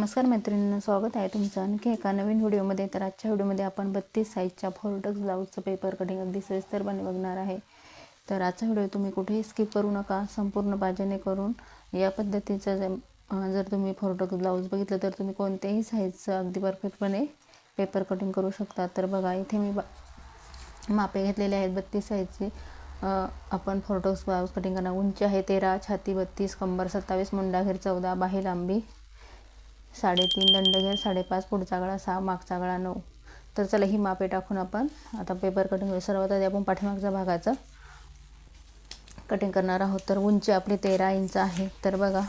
नमस्कार मैत्रिणींना स्वागत आहे तुमचं. आणखी एका नवीन व्हिडिओमध्ये तर आजच्या व्हिडिओमध्ये आपण बत्तीस साईजच्या फोर्टक्स ब्लाऊजचं पेपर कटिंग अगदी सविस्तरपणे बघणार आहे. तर आजचा व्हिडिओ तुम्ही कुठेही स्किप करू नका संपूर्ण बाजेने करून. या पद्धतीचं जर तुम्ही फोर्टक्स ब्लाऊज बघितलं तर तुम्ही कोणत्याही साईजचं अगदी परफेक्टपणे पेपर कटिंग करू शकता. तर बघा इथे मी बा मापे घेतलेले आहेत बत्तीस साईजचे. आपण फोटोस ब्लाऊज कटिंग करणार. उंची आहे तेरा छाती बत्तीस कंबर सत्तावीस मुंडाघेर चौदा बाही लांबी साडेतीन दंड घ्या साडेपाच पुढचा गळा सहा मागचा गळा नऊ. तर चला ही मापे टाकून आपण आता पेपर कटिंग सर्वात आधी आपण पाठीमागच्या भागाचं कटिंग करणार आहोत. तर उंची आपली तेरा इंच आहे. तर बघा.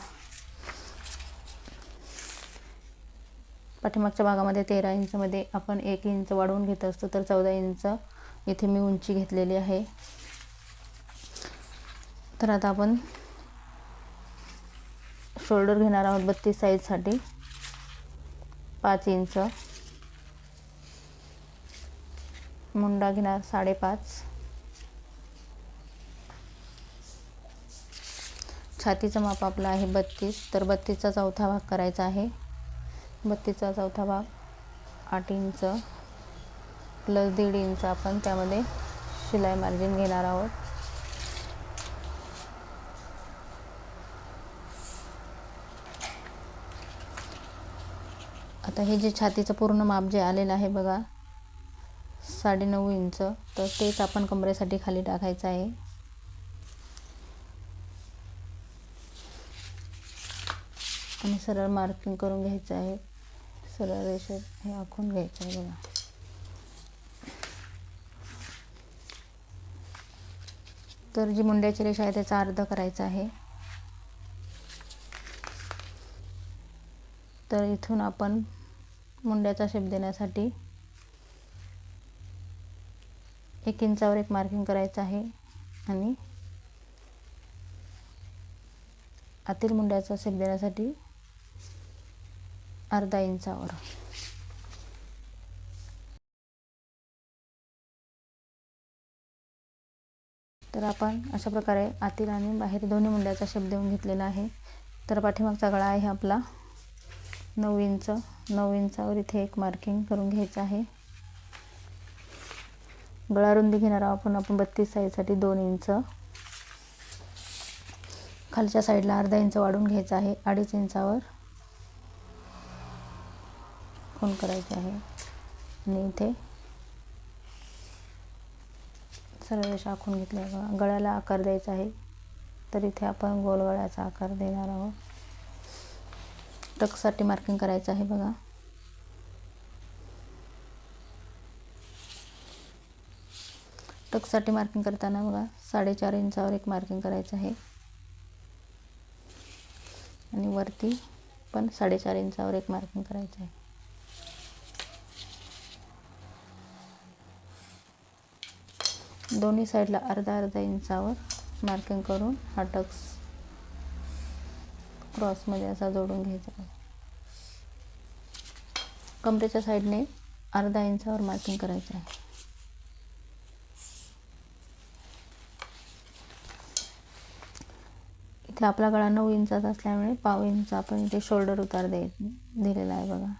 पाठीमागच्या भागामध्ये तेरा इंचमध्ये आपण एक इंच वाढवून घेत असतो. तर चौदा इंच इथे मी उंची घेतलेली आहे. तर आता आपण शोल्डर घेणार आहोत बत्तीस साईजसाठी पाच इंच. मुंडा घेणार साडेपाच. छातीचं माप आपलं आहे बत्तीस तर बत्तीसचा चौथा भाग करायचा आहे. बत्तीसचा चौथा भाग आठ इंच. प्लस दीड इंच आपण त्यामध्ये शिलाई मार्जिन घेणार आहोत. आता हे जे छातीचं पूर्ण माप जे आलेलं आहे बघा साडेनऊ इंच तर तेच आपण कमरेसाठी खाली टाकायचं आहे. आणि सरळ मार्किंग करून घ्यायचं आहे. सरळ रेषेत हे आखून घ्यायचं आहे बघा. तर जी मुंड्याची रेषा आहे त्याचा अर्ध करायचा आहे. तर इथून आपण मुंड्याचा शेप देण्यासाठी. एक इंचावर एक मार्किंग करायचं आहे आणि आतील मुंड्याचा शेप देण्यासाठी अर्धा इंचावर. तर आपण अशा प्रकारे आतील आणि बाहेर दोन्ही मुंड्याचा शेप देऊन घेतलेला आहे. तर पाठीमागचा गळा आहे आपला. नऊ इंच नऊ इंचावर इथे एक मार्किंग करून घ्यायचं आहे. गळा रुंदी घेणार आहोत आपण. आपण बत्तीस साईजसाठी दोन इंच. खालच्या साईडला अर्धा इंच वाढून घ्यायचं आहे. अडीच इंचावर खून करायचे आहे? आणि इथे सरळ रेषा आखून घेतल्या. गळ्याला आकार द्यायचा आहे. तर इथे आपण गोलगळ्याचा आकार देणार आहोत. ट्रकसाठी मार्किंग करायचं आहे बघा. ट्रकसाठी मार्किंग करताना बघा साडेचार इंचावर एक मार्किंग करायचं आहे. आणि वरती पण साडेचार इंचावर एक मार्किंग करायचं आहे. दोन्ही साईडला अर्धा अर्धा इंचावर मार्किंग करून हा टक्स क्रॉसमध्ये असा जोडून घ्यायचा. आहे कमरेच्या साईडने अर्धा इंचावर मार्किंग करायचं आहे. इथे आपला गळा नऊ इंचाचा असल्यामुळे पाव इंच आपण इथे शोल्डर उतार दे दिलेला आहे बघा.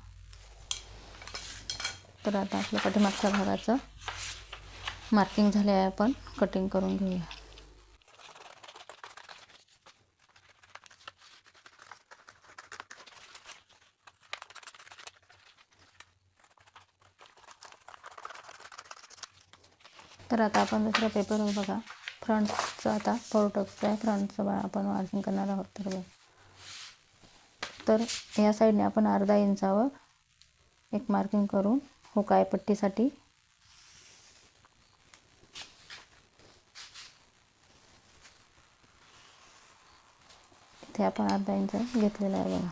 तर आता आपल्या पाठीमागच्या भागाचं मार्किंग झाले आहे आपण कटिंग करून घेऊया. तर आता आपण दुसरा पेपरवर बघा फ्रंटचं आता फोर्टक्सचं आहे फ्रंटचं बा आपण मार्किंग करणार आहोत तर बघा. तर या साईडने आपण अर्धा इंचावर एक मार्किंग करून हो हुकाय पट्टीसाठी इथे आपण अर्धा इंच घेतलेला आहे बघा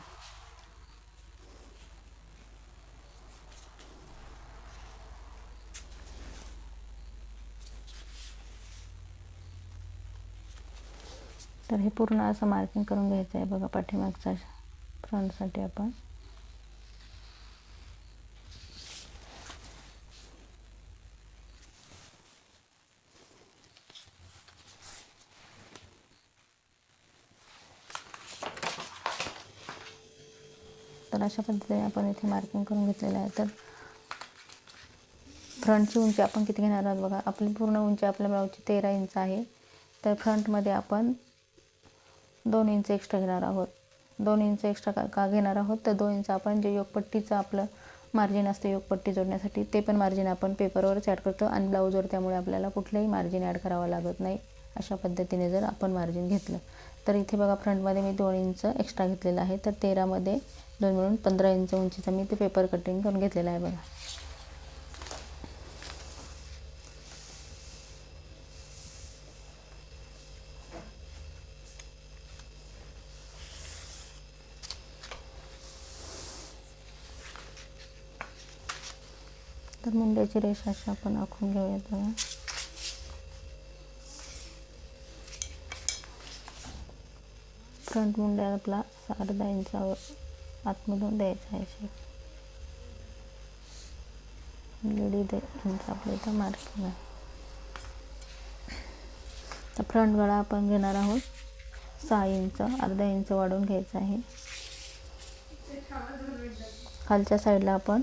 तर हे पूर्ण असं मार्किंग करून घ्यायचं आहे बघा पाठीमागचा फ्रंटसाठी आपण. तर अशा पद्धतीने आपण इथे मार्किंग करून घेतलेलं आहे. तर फ्रंटची उंची आपण किती घेणार आहोत बघा? आपली पूर्ण उंची आपल्या ब्लाऊजची तेरा इंच आहे. तर फ्रंटमध्ये आपण दोन इंच एक्स्ट्रा घेणार आहोत. दोन इंच एक्स्ट्रा का का घेणार आहोत? तर दोन इंच आपण जे योगपट्टीचं आपलं मार्जिन असतं योगपट्टी जोडण्यासाठी ते पण मार्जिन आपण पेपरवरच ॲड करतो आणि ब्लाऊजवर त्यामुळे आपल्याला कुठलंही मार्जिन ॲड करावं लागत नाही. अशा पद्धतीने जर आपण मार्जिन घेतलं. तर इथे बघा फ्रंटमध्ये मी दोन इंच एक्स्ट्रा घेतलेलं आहे. तर तेरामध्ये दोन मिळून पंधरा इंच उंचीचा मी ते पेपर कटिंग करून घेतलेला आहे बघा. तर मुंड्याची रेष अशी आपण आखून घेऊयात बघा. फ्रंट मुंड्या आपला अर्धा इंचावर आतमधून द्यायचा आहे शेप दीड इंच आपल्या इथं मार्किंग आहे. तर फ्रंट गळा आपण घेणार आहोत. सहा इंच अर्धा इंच वाढवून घ्यायचा आहे. खालच्या साईडला आपण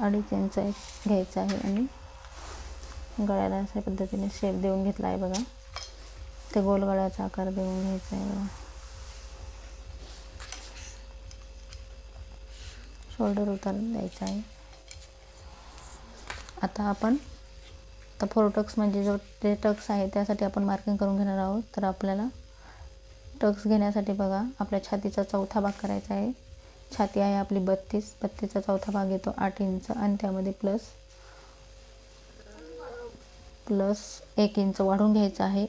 अडीच इंच घ्यायचा आहे आणि गळ्याला अशा पद्धतीने शेप देऊन घेतला आहे बघा. ते गोल गळ्याचा आकार देऊन घ्यायचा आहे बघा. शोल्डर उतरून द्यायचा आहे. आता आपण तर फोर टक्स म्हणजे जो जे टक्स आहे त्यासाठी आपण मार्किंग करून घेणार आहोत. तर आपल्याला टक्स घेण्यासाठी बघा आपल्या छातीचा चौथा भाग करायचा आहे. छाती आहे आपली बत्तीस. बत्तीसचा चौथा भाग येतो आठ इंच. आणि त्यामध्ये प्लस प्लस एक इंच वाढून घ्यायचं आहे.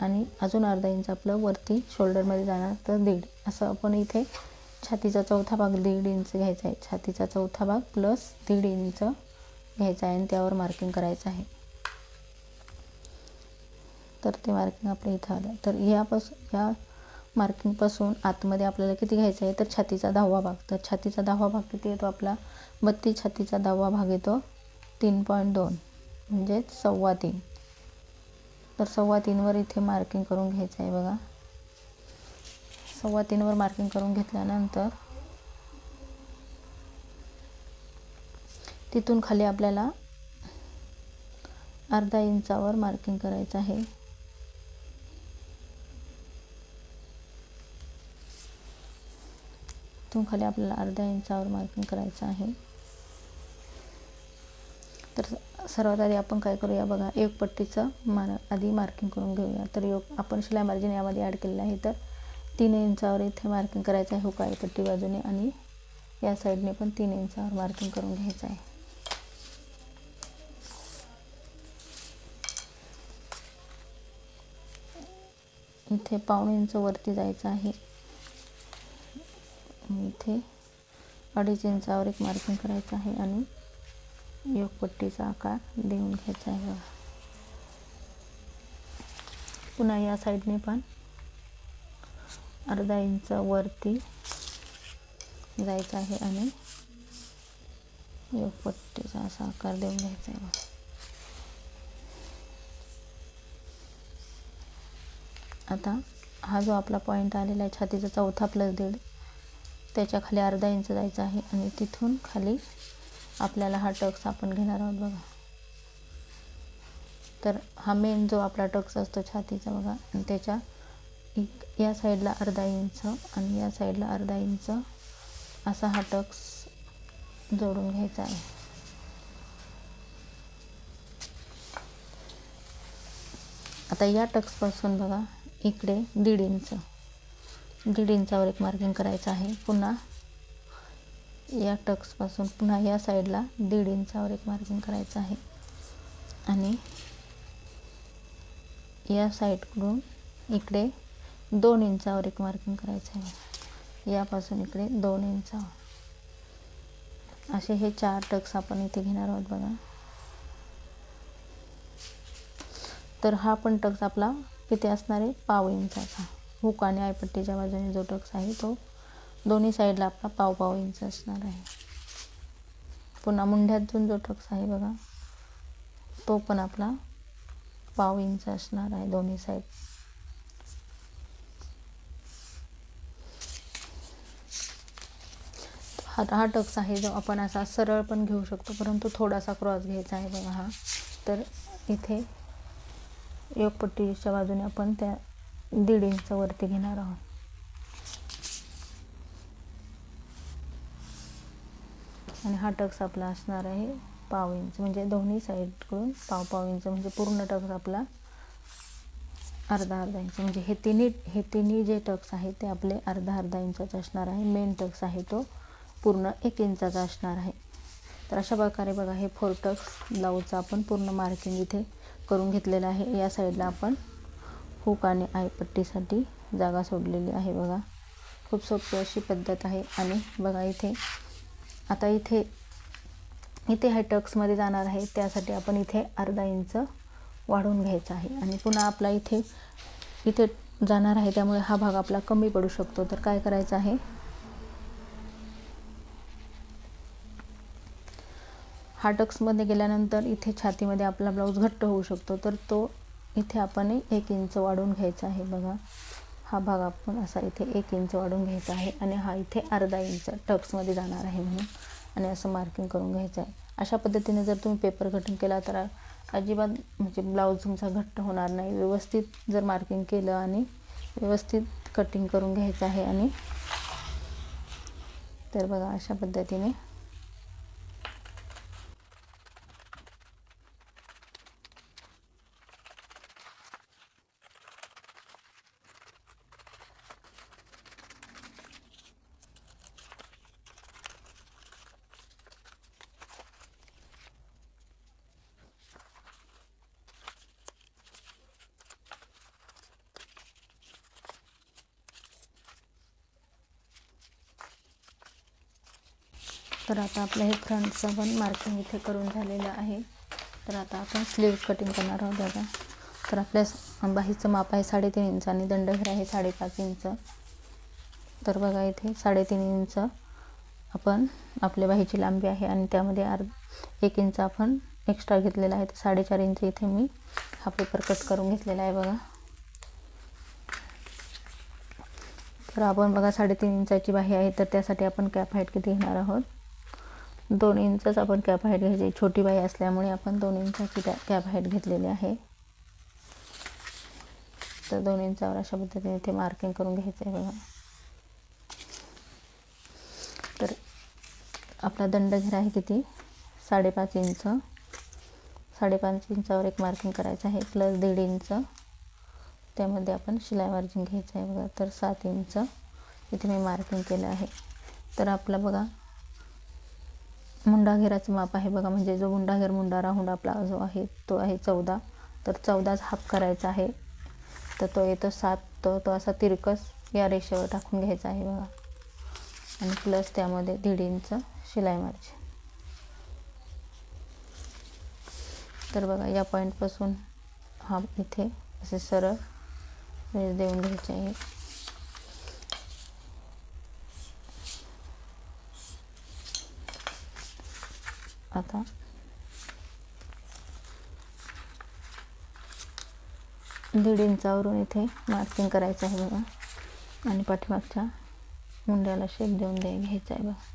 आणि अजून अर्धा इंच आपलं वरती शोल्डरमध्ये जाणार तर दीड. असं आपण इथे छातीचा चौथा भाग दीड इंच घ्यायचा आहे. छातीचा चौथा भाग प्लस दीड इंच घ्यायचा आहे. आणि त्यावर मार्किंग करायचं आहे. तर ते मार्किंग आपल्या इथं आलं. तर यापासून या मार्किंगपासून आतमध्ये आपल्याला किती घ्यायचं आहे तर छातीचा दहावा भाग. तर छातीचा दहावा भाग किती येतो आपला? बत्तीस छातीचा दहावा भाग येतो तीन पॉईंट दोन म्हणजेच सव्वा तीन. तर सव्वा तीनवर इथे मार्किंग करून घ्यायचं आहे बघा. सव्वा तीनवर मार्किंग करून घेतल्यानंतर तिथून खाली आपल्याला अर्धा इंचावर मार्किंग करायचं आहे. तिथून खाली आपल्याला अर्ध्या इंचावर मार्किंग करायचं आहे. तर सर्वात आधी आपण काय करूया बघा एक पट्टीचं मार आधी मार्किंग करून घेऊया. तर योग आपण शिलाई मार्जिन यामध्ये ॲड केलेलं आहे. तर तीन इंचावर इथे मार्किंग करायचं आहे हो हुकाळी पट्टी बाजूने आणि या साईडने पण तीन इंचावर मार्किंग करून घ्यायचं आहे. इथे पाऊण इंच वरती जायचं आहे. इथे अडीच इंचावर एक मार्किंग करायचं आहे आणि योगपट्टीचा आकार देऊन घ्यायचा आहे बघा. पुन्हा या साईडने पण अर्धा इंच वरती जायचं आहे आणि योगपट्टीचा असा आकार देऊन घ्यायचा आहे बघा. आता हा जो आपला पॉईंट आलेला आहे छातीचा चौथा प्लस दीड त्याच्याखाली अर्धा इंच जायचं आहे आणि तिथून खाली आपल्याला हा टक्स आपण घेणार आहोत बघा. तर हा मेन जो आपला टक्स असतो छातीचा बघा आणि त्याच्या या साईडला अर्धा इंच आणि या साईडला अर्धा इंच असा हा टक्स जोडून घ्यायचा आहे. आता या टक्सपासून बघा इकडे दीड इंच. दीड इंचावर एक मार्किंग करायचं आहे. पुन्हा या टक्सपासून पुन्हा या साईडला दीड इंचावर एक मार्किंग करायचं आहे. आणि या साईडकडून इकडे दोन इंचावर एक मार्किंग करायचं आहे. यापासून इकडे दोन इंचावर असे हे चार टक्स आपण इथे घेणार आहोत बघा. तर हा पण टक्स आपला किती असणार आहे? पाव इंचाचा हुक आणि आयपट्टीच्या बाजूने जो टक्स आहे तो दोन्ही साईडला आपला पाव पाव इंच असणार आहे. पुन्हा मुंढ्यातून जो टक्स आहे बघा तो पण आपला पाव इंच असणार आहे दोन्ही साईड. हा हा टक्स आहे जो आपण असा सरळ पण घेऊ शकतो परंतु थोडासा क्रॉस घ्यायचा आहे बघा हा. तर इथे योगपट्टीच्या बाजूने आपण त्या दीड इंच वरती घेणार आहोत. आणि हा टक्स आपला असणार आहे पाव इंच म्हणजे दोन्ही साईडकडून पाव पाव इंच म्हणजे पूर्ण टक्स आपला अर्धा अर्धा इंच. म्हणजे हे तिन्ही हे तिन्ही जे टक्स आहेत ते आपले अर्धा अर्धा इंचाचे असणार आहे. मेन टक्स आहे तो पूर्ण एक इंचाचा असणार आहे. तर अशा प्रकारे बघा हे फोर टक्स ब्लाऊजचं आपण पूर्ण मार्किंग इथे करून घेतलेलं आहे. या साईडला आपण हुक आणि आयपट्टीसाठी जागा सोडलेली आहे बघा. खूप सोपी अशी पद्धत आहे. आणि बघा इथे आता इथे इथे हे टक्समध्ये जाणार आहे. त्यासाठी आपण इथे अर्धा इंच वाढवून घ्यायचा आहे. आणि पुन्हा आपला इथे इथे जाणार आहे. त्यामुळे हा भाग आपला कमी पडू शकतो. तर काय करायचं आहे? हा टक्समध्ये गेल्यानंतर इथे छातीमध्ये आपला ब्लाऊज घट्ट होऊ शकतो. तर तो इथे आपण एक इंच वाढवून घ्यायचा आहे बघा. हा भाग आपण असा इथे एक इंच वाढवून घ्यायचा आहे आणि हा इथे अर्धा इंच टक्समध्ये जाणार आहे म्हणून. आणि असं मार्किंग करून घ्यायचं आहे. अशा पद्धतीने जर तुम्ही पेपर कटिंग केला तर अजिबात म्हणजे ब्लाऊज तुमचा घट्ट होणार नाही. व्यवस्थित जर मार्किंग केलं आणि व्यवस्थित कटिंग करून घ्यायचं आहे आणि तर बघा अशा पद्धतीने तर आता आपलं हे फ्रंटचं पण मार्किंग इथे करून झालेलं आहे. तर आता आपण स्लीव्ज कटिंग करणार आहोत बघा. तर आपल्या बाहीचं माप आहे साडेतीन इंच आणि दंडघर आहे साडेपाच इंच. तर बघा इथे साडेतीन इंच आपण आपल्या बाहीची लांबी आहे आणि त्यामध्ये अर्ध एक इंच आपण एक्स्ट्रा घेतलेला आहे. तर साडेचार इंच इथे मी हा पेपर कट करून घेतलेला आहे बघा. तर आपण बघा साडेतीन इंचाची बाही आहे तर त्यासाठी आपण कॅप हाईट किती घेणार आहोत? दोन इंचच आपण कॅप हाईट घ्यायची. छोटी बाई असल्यामुळे आपण दोन इंचाची कॅप हाईट घेतलेली आहे. तर दोन इंचावर अशा पद्धतीने इथे मार्किंग करून घ्यायचं आहे बघा. तर आपला दंड घेर आहे किती? साडेपाच इंच. साडेपाच इंचावर एक मार्किंग करायचं आहे. प्लस दीड इंच. त्यामध्ये आपण शिलाई मार्जिन घ्यायचं आहे बघा. तर सात इंच. इथे मी मार्किंग केलं आहे. तर आपला बघा मुंडा घेराचं माप आहे बघा. म्हणजे जो मुंडाघेर मुंडा राऊंड आपला जो आहे तो आहे चौदा. तर चौदाच हाफ करायचा आहे. तर तो येतो सात. तो तो असा तिरकस या रेषेवर टाकून घ्यायचा आहे बघा. आणि प्लस त्यामध्ये दीड इंच शिलाई मारायची तर बघा या पॉईंटपासून हा इथे असे सरळ देऊन घ्यायचे आहे. आता? दीड इंचावरून इथे मार्किंग करायचं आहे बघा. आणि पाठीमागच्या मुंड्याला शेप देऊन दे घ्यायचा आहे बघा.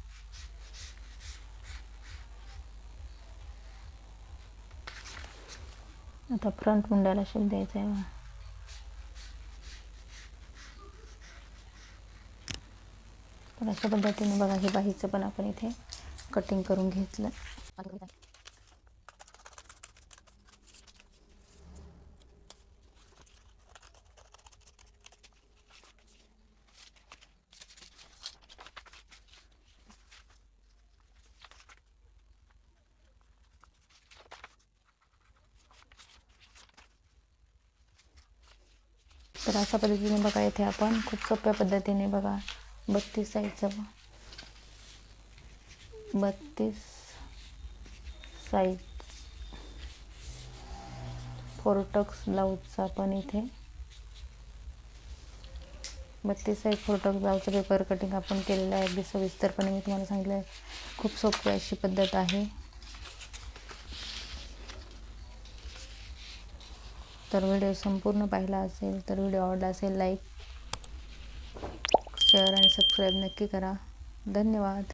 आता फ्रंट मुंड्याला शेप द्यायचा आहे बघा. तर अशा पद्धतीने बघा हे बाहीचं पण आपण इथे कटिंग करून घेतलं. तर अशा पद्धतीने बघा इथे आपण खूप सोप्या पद्धतीने बघा बत्तीस साईजचं बत्तीस साईज फोरटक्स ब्लाऊजचा पण इथे. बत्तीस साईज फोरटक्स ब्लाऊजचं पेपर कटिंग आपण केलेलं आहे. अगदी सविस्तरपणे मी तुम्हाला सांगितलं आहे खूप सोपी अशी पद्धत आहे. तर व्हिडिओ संपूर्ण पाहिला असेल तर व्हिडिओ आवडला असेल लाईक शेअर आणि सबस्क्राईब नक्की करा. धन्यवाद.